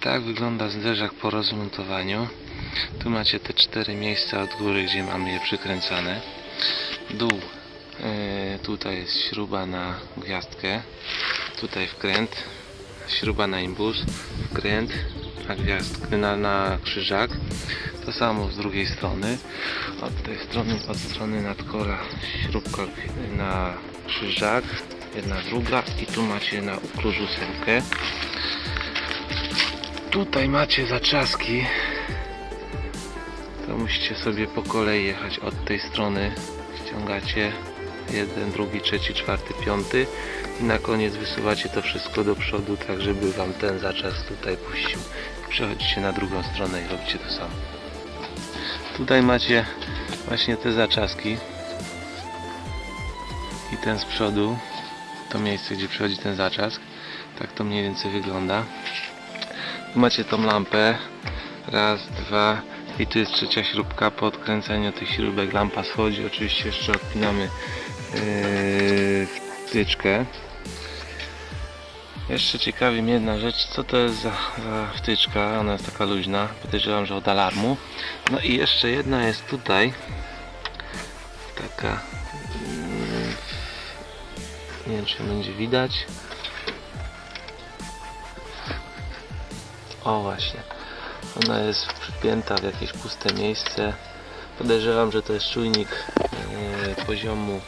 Tak wygląda zderzak po rozmontowaniu. Tu macie te cztery miejsca od góry, gdzie mamy je przykręcane. Dół. e, tutaj jest śruba na gwiazdkę. Tutaj wkręt. Śruba na imbus. Wkręt na gwiazdkę, na, na krzyżak. To samo z drugiej strony. Od tej strony, od strony nadkora śrubka na krzyżak. Jedna, druga i tu macie na ukluż ósemkę. Tutaj macie zaczaski. To musicie sobie po kolei jechać od tej strony. Ściągacie jeden, drugi, trzeci, czwarty, piąty i na koniec wysuwacie to wszystko do przodu, tak żeby wam ten zaczas tutaj puścił. Przechodzicie na drugą stronę i robicie to samo. Tutaj macie właśnie te zaczaski i ten z przodu, to miejsce gdzie przychodzi ten zaczask. Tak to mniej więcej wygląda. Macie tą lampę. Raz, dwa i tu jest trzecia śrubka. Po odkręceniu tych śrubek lampa schodzi. Oczywiście jeszcze odpinamy yy, wtyczkę. Jeszcze ciekawi mnie jedna rzecz, co to jest za, za wtyczka, ona jest taka luźna, podejrzewam, że od alarmu. No i jeszcze jedna jest tutaj, taka, mm, nie wiem czy będzie widać. O właśnie, ona jest przypięta w jakieś puste miejsce. Podejrzewam, że to jest czujnik e, poziomu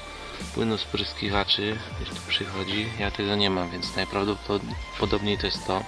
płynu spryskiwaczy. Gdzieś tu przychodzi. Ja tego nie mam, więc najprawdopodobniej to jest to.